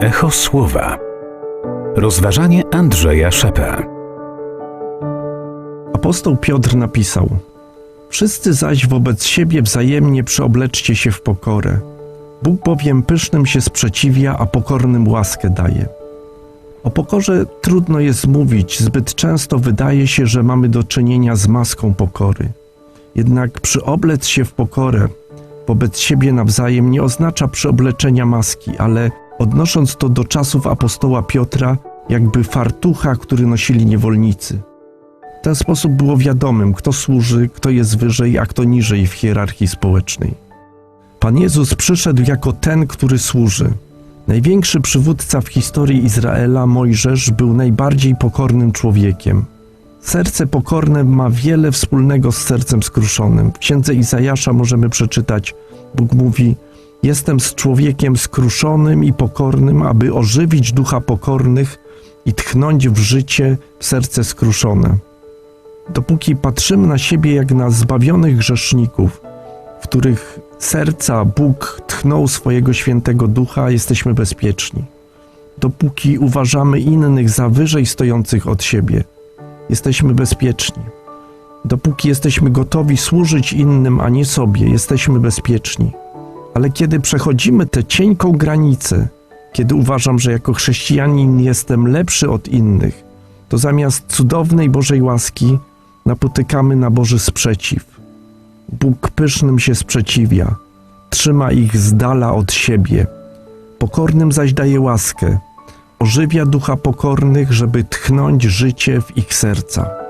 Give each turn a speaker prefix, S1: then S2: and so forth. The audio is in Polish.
S1: Echo Słowa. Rozważanie Andrzeja Szepę.
S2: Apostoł Piotr napisał: Wszyscy zaś wobec siebie wzajemnie przyobleczcie się w pokorę. Bóg bowiem pysznym się sprzeciwia, a pokornym łaskę daje. O pokorze trudno jest mówić, zbyt często wydaje się, że mamy do czynienia z maską pokory. Jednak przyoblec się w pokorę wobec siebie nawzajem nie oznacza przyobleczenia maski, ale odnosząc to do czasów apostoła Piotra, jakby fartucha, który nosili niewolnicy. W ten sposób było wiadomym, kto służy, kto jest wyżej, a kto niżej w hierarchii społecznej. Pan Jezus przyszedł jako ten, który służy. Największy przywódca w historii Izraela, Mojżesz, był najbardziej pokornym człowiekiem. Serce pokorne ma wiele wspólnego z sercem skruszonym. W księdze Izajasza możemy przeczytać: Bóg mówi: Jestem z człowiekiem skruszonym i pokornym, aby ożywić ducha pokornych i tchnąć w życie w serce skruszone. Dopóki patrzymy na siebie jak na zbawionych grzeszników, w których serca Bóg tchnął swojego świętego ducha, jesteśmy bezpieczni. Dopóki uważamy innych za wyżej stojących od siebie, jesteśmy bezpieczni. Dopóki jesteśmy gotowi służyć innym, a nie sobie, jesteśmy bezpieczni. Ale kiedy przechodzimy tę cienką granicę, kiedy uważam, że jako chrześcijanin jestem lepszy od innych, to zamiast cudownej Bożej łaski napotykamy na Boży sprzeciw. Bóg pysznym się sprzeciwia, trzyma ich z dala od siebie, pokornym zaś daje łaskę, ożywia ducha pokornych, żeby tchnąć życie w ich serca.